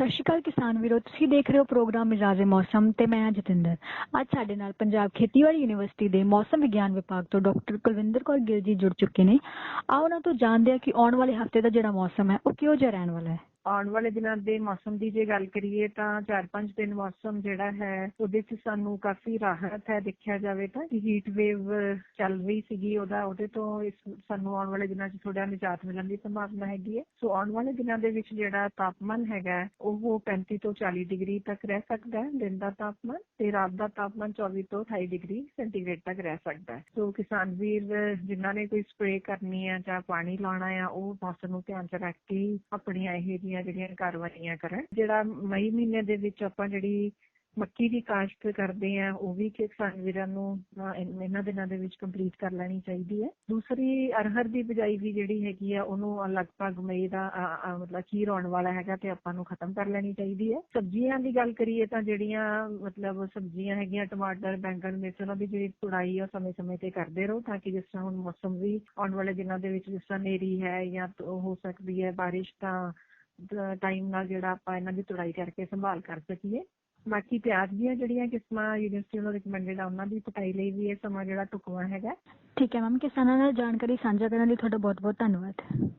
ਸਤਿ ਸ਼੍ਰੀ ਅਕਾਲ ਕਿਸਾਨ ਵੀਰੋ, ਤੁਸੀਂ ਦੇਖ ਰਹੇ ਹੋ ਪ੍ਰੋਗਰਾਮ ਮਿਜਾਜ਼ ਮੌਸਮ ਤੇ ਮੈਂ ਹਾਂ ਜਤਿੰਦਰ। ਅੱਜ ਸਾਡੇ ਨਾਲ ਪੰਜਾਬ ਖੇਤੀਬਾੜੀ ਯੂਨੀਵਰਸਿਟੀ ਦੇ ਮੌਸਮ ਵਿਗਿਆਨ ਵਿਭਾਗ ਤੋਂ ਡਾਕਟਰ ਕੁਲਵਿੰਦਰ ਕੌਰ ਗਿੱਲ ਜੀ ਜੁੜ ਚੁੱਕੇ ਨੇ। ਆਓ ਉਹਨਾਂ ਤੋਂ ਜਾਣਦੇ ਹਾਂ ਕਿ ਆਉਣ ਵਾਲੇ ਹਫ਼ਤੇ ਦਾ ਜਿਹੜਾ ਮੌਸਮ ਹੈ, ਉਹ ਕਿਹੋ ਜਿਹਾ ਰਹਿਣ ਵਾਲਾ ਹੈ। ਆਉਣ ਵਾਲੇ ਦਿਨਾਂ ਦੇ ਮੌਸਮ ਦੀ ਜੇ ਗੱਲ ਕਰੀਏ ਤਾਂ 4-5 ਦਿਨ ਮੌਸਮ ਜਿਹੜਾ ਹੈ, ਉਹਦੇ 'ਚ ਸਾਨੂੰ ਕਾਫੀ ਰਾਹਤ ਹੈ ਦੇਖਿਆ ਜਾਵੇ ਤਾਂ ਹੀਟ ਵੇਵ ਚੱਲ ਰਹੀ ਸੀਗੀ ਉਹਦਾ, ਉਹਦੇ ਤੋਂ ਸਾਨੂੰ ਆਉਣ ਵਾਲੇ ਦਿਨਾਂ 'ਚ ਥੋੜਾ ਨਿਜਾਤ ਮਿਲਣ ਦੀ ਸੰਭਾਵਨਾ ਹੈਗੀ ਹੈ। ਸੋ ਆਉਣ ਵਾਲੇ ਦਿਨਾਂ ਦੇ ਵਿੱਚ ਜਿਹੜਾ ਤਾਪਮਾਨ ਹੈਗਾ, ਉਹ 35 ਤੋਂ 40 ਡਿਗਰੀ ਤੱਕ ਰਹਿ ਸਕਦਾ ਹੈ, ਦਿਨ ਦਾ ਤਾਪਮਾਨ ਤੇ ਰਾਤ ਦਾ ਤਾਪਮਾਨ 24 ਤੋਂ 28 ਡਿਗਰੀ ਸੈਂਟੀਗ੍ਰੇਡ ਤੱਕ ਰਹਿ ਸਕਦਾ ਹੈ। ਸੋ ਕਿਸਾਨ ਵੀਰ, ਜਿਨ੍ਹਾਂ ਨੇ ਕੋਈ ਸਪਰੇਅ ਕਰਨੀ ਹੈ ਜਾਂ ਪਾਣੀ ਲਾਉਣਾ ਆ ਉਹ ਮੌਸਮ ਨੂੰ ਧਿਆਨ 'ਚ ਰੱਖ ਕੇ ਆਪਣੀਆਂ ਇਹ ਜਿਹੀਆਂ ਜਿਹੜੀਆਂ ਕਾਰਵਾਈਆਂ ਕਰਨ। ਜਿਹੜਾ ਮਈ ਮਹੀਨੇ ਦੇ ਵਿੱਚ ਆਪਾਂ ਜਿਹੜੀ ਮੱਕੀ ਦੀ ਕਾਸ਼ਤ ਕਰਦੇ ਆ, ਉਹ ਵੀ ਕਿਸਾਨ ਵੀਰਾਂ ਨੂੰ ਇਹਨਾਂ ਦਿਨਾਂ ਦੇ ਵਿੱਚ ਕੰਪਲੀਟ ਕਰ ਲੈਣੀ ਚਾਹੀਦੀ ਹੈ। ਦੂਸਰੀ, ਅਰਹਰ ਦੀ ਬਿਜਾਈ ਵੀ ਜਿਹੜੀ ਹੈਗੀ ਆ, ਉਹਨੂੰ ਲਗਭਗ ਮਈ ਦਾ ਮਤਲਬ ਅਖੀਰ ਆਉਣ ਵਾਲਾ ਹੈਗਾ ਤੇ ਆਪਾਂ ਨੂੰ ਖਤਮ ਕਰ ਲੈਣੀ ਚਾਹੀਦੀ ਹੈ। ਸਬਜ਼ੀਆਂ ਦੀ ਗੱਲ ਕਰੀਏ ਤਾਂ ਜਿਹੜੀਆਂ, ਮਤਲਬ ਸਬਜ਼ੀਆਂ ਹੈਗੀਆਂ, ਟਮਾਟਰ, ਬੈਂਗਣ, ਮਿਰਚ, ਉਹਨਾਂ ਦੀ ਜਿਹੜੀ ਤੁੜਾਈ ਆ ਸਮੇਂ-ਸਮੇਂ ਤੇ ਕਰਦੇ ਰਹੋ ਤਾਂ ਕਿ ਜਿਸ ਤਰ੍ਹਾਂ ਹੁਣ ਮੌਸਮ ਵੀ ਆਉਣ ਵਾਲੇ ਦਿਨਾਂ ਦੇ ਵਿੱਚ ਜਿਸ ਤਰ੍ਹਾਂ ਨੇਰੀ ਹੈ ਜਾਂ ਹੋ ਸਕਦੀ ਹੈ ਬਾਰਿਸ਼ ਤਾਂ ਟਾਈਮ ਨਾਲ ਜਿਹੜਾ ਆਪਾਂ ਇਹਨਾਂ ਦੀ ਤੁੜਾਈ ਕਰਕੇ ਸੰਭਾਲ ਕਰ ਸਕੀਏ। ਬਾਕੀ ਪਿਆਜ਼ ਦੀਆਂ ਜਿਹੜੀਆਂ ਕਿਸਮਾਂ ਯੂਨੀਵਰਸਿਟੀ ਵੱਲੋਂ ਰਿਕਮੈਂਡਡ ਆ, ਉਹਨਾਂ ਦੀ ਕਟਾਈ ਲਈ ਵੀ ਇਹ ਸਮਾਂ ਜਿਹੜਾ ਢੁਕਵਾਂ ਹੈਗਾ। ਠੀਕ ਹੈ ਮੈਮ, ਕਿਸਾਨਾਂ ਨਾਲ ਜਾਣਕਾਰੀ ਸਾਂਝਾ ਕਰਨ ਲਈ ਤੁਹਾਡਾ ਬਹੁਤ ਬਹੁਤ ਧੰਨਵਾਦ।